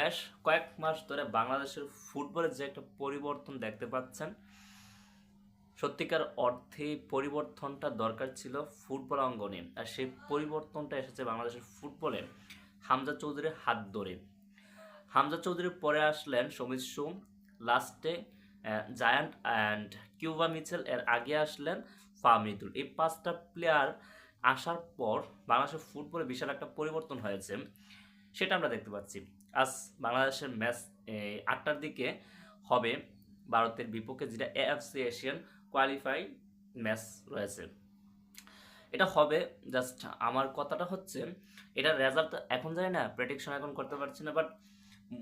বেশ কয়েক মাস ধরে বাংলাদেশের ফুটবলের যে একটা পরিবর্তন দেখতে পাচ্ছেন, সত্যিকার অর্থে পরিবর্তনটা দরকার ছিল ফুটবল অঙ্গনে। আর সেই পরিবর্তনটা এসেছে বাংলাদেশের ফুটবলে হামজা চৌধুরীর হাত ধরে। হামজা চৌধুরীর পরে আসলেন সমিত সোম লাস্টে জায়ান্ট অ্যান্ড কিউবা মিচেল, এর আগে আসলেন ফাহমিদুল এই পাঁচটা প্লেয়ার আসার পর বাংলাদেশের ফুটবলে বিশাল একটা পরিবর্তন হয়েছে। সেটা আমরা দেখতে পাচ্ছি। আজ বাংলাদেশের ম্যাচ আটটার দিকে হবে ভারতের বিপক্ষে যেটা এএফসি এশিয়ান কোয়ালিফাই ম্যাচ রয়েছে। এটা হবে জাস্ট আমার কথাটা হচ্ছে, এটার রেজাল্ট এখন জানি না প্রেডিকশন এখন করতে পারছি না বাট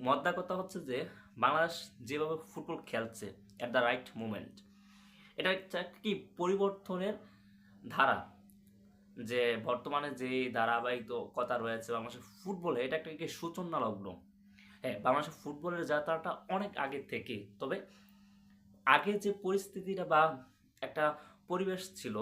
মদ্দা কথা হচ্ছে যে, বাংলাদেশ যেভাবে ফুটবল খেলছে অ্যাট দ্য রাইট মুমেন্ট এটা একটা কি পরিবর্তনের ধারা? যে বর্তমানে যে ধারাবাহিকতা রয়েছে বাংলাদেশের ফুটবলে, এটা একটা সূচনা লগ্ন হ্যাঁ বাংলাদেশের ফুটবলের যাত্রাটা অনেক আগে থেকে। তবে আগে যে পরিস্থিতিটা বা একটা পরিবেশ ছিল,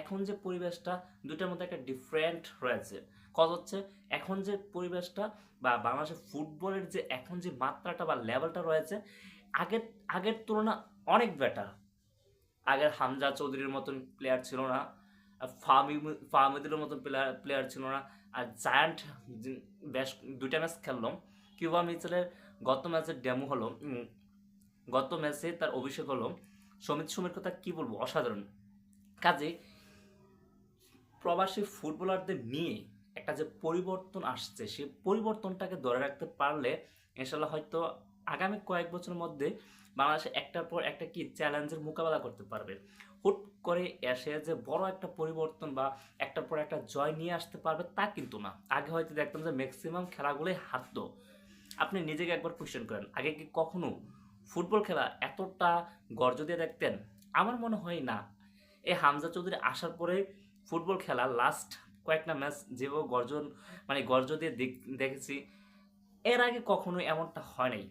এখন যে পরিবেশটা দুটার মধ্যে একটা ডিফারেন্ট রয়েছে। কথা হচ্ছে, এখন যে পরিবেশটা বা বাংলাদেশের ফুটবলের যে এখন যে মাত্রাটা বা লেভেলটা রয়েছে, আগের আগের তুলনা অনেক বেটার আগের হামজা চৌধুরীর মতন প্লেয়ার ছিল না। ফাহমি ফাহমিদুলের মতন প্লেয়ার প্লেয়ার ছিল না। আর জায়ান্ট বেশ দুইটা ম্যাচ খেললাম, কিউবা মিচেলের গত ম্যাচের ডেমো হলো গত ম্যাচে তার অভিষেক হলো। সমিত সোমের কথা কি বলব? অসাধারণ। কাজে প্রবাসী ফুটবলারদের নিয়ে একটা যে পরিবর্তন আসছে সেই পরিবর্তনটাকে ধরে রাখতে পারলে ইনশাল্লাহ হয়তো আগামী কয়েক বছরের মধ্যে বাংলাদেশ একটার পর একটা কি চ্যালেঞ্জের মোকাবেলা করতে পারবে? হুট করে এসে যে বড় একটা পরিবর্তন বা একটার পর একটা জয় নিয়ে আসতে পারবে তা কিন্তু না। আগে হয়তো দেখতাম যে ম্যাক্সিমাম খেলাগুলোই হারতো। আপনি নিজেকে একবার কোয়েশ্চেন করেন, আগে কি কখনো ফুটবল খেলা এতটা গর্জ দিয়ে দেখতেন? আমার মনে হয় না। এই হামজা চৌধুরী আসার পরে ফুটবল খেলা লাস্ট কয়েকটা ম্যাচ যেভাবে গর্জন মানে গর্জ দিয়ে দেখ- দেখেছি, এর আগে কখনো এমনটা হয় নাই।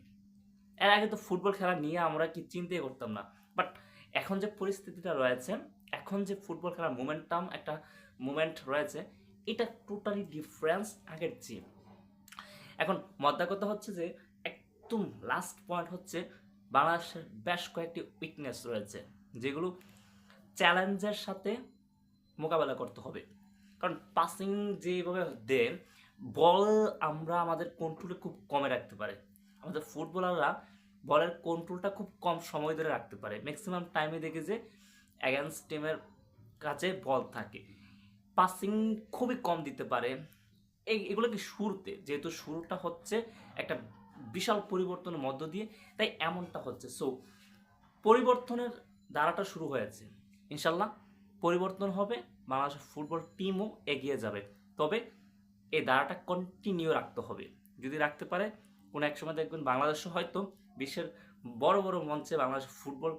এর আগে তো ফুটবল খেলা নিয়ে আমরা কি চিন্তাই করতাম না। বাট এখন যে পরিস্থিতিটা রয়েছে, এখন যে ফুটবল খেলার মোমেন্টাম একটা মোমেন্ট রয়েছে, এটা টোটালি ডিফারেন্স আগের চেয়ে। এখন মদ্দা কথা হচ্ছে যে, একদম লাস্ট পয়েন্ট হচ্ছে বাংলাদেশের বেশ কয়েকটি উইকনেস রয়েছে, যেগুলো চ্যালেঞ্জের সাথে মোকাবেলা করতে হবে। কারণ পাসিং যেভাবে দেন বল আমরা আমাদের কন্ট্রোলে খুব কমে রাখতে পারে। ফুটবলাররা বলের কন্ট্রোলটা খুব কম সময় ধরে রাখতে পারে। ম্যাক্সিমাম টাইমে দেখে যে অ্যাগেন্স্ট টিমের কাছে বল থাকে। পাসিং খুবই কম দিতে পারে। এই, এগুলো কি শুরুতে? যেহেতু শুরুটা হচ্ছে একটা বিশাল পরিবর্তনের মধ্য দিয়ে, তাই এমনটা হচ্ছে। সো পরিবর্তনের ধারাটা শুরু হয়েছে। ইনশাল্লাহ পরিবর্তন হবে, বাংলাদেশের ফুটবল টিমও এগিয়ে যাবে। তবে এই ধারাটা কন্টিনিউ রাখতে হবে। যদি রাখতে পারে কোনো এক সময় দেখবেন বাংলাদেশও হয়তো বিশ্বের বড় বড় মঞ্চে বাংলাদেশ ফুটবল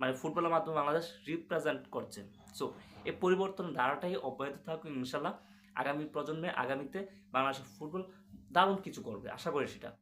মানে ফুটবলের মাধ্যমে বাংলাদেশ রিপ্রেজেন্ট করছে। সো এই পরিবর্তন ধারাটাই অব্যাহত থাকবে ইনশাল্লাহ। আগামী প্রজন্মে, আগামীতে বাংলাদেশের ফুটবল দারুণ কিছু করবে। আশা করি সেটা।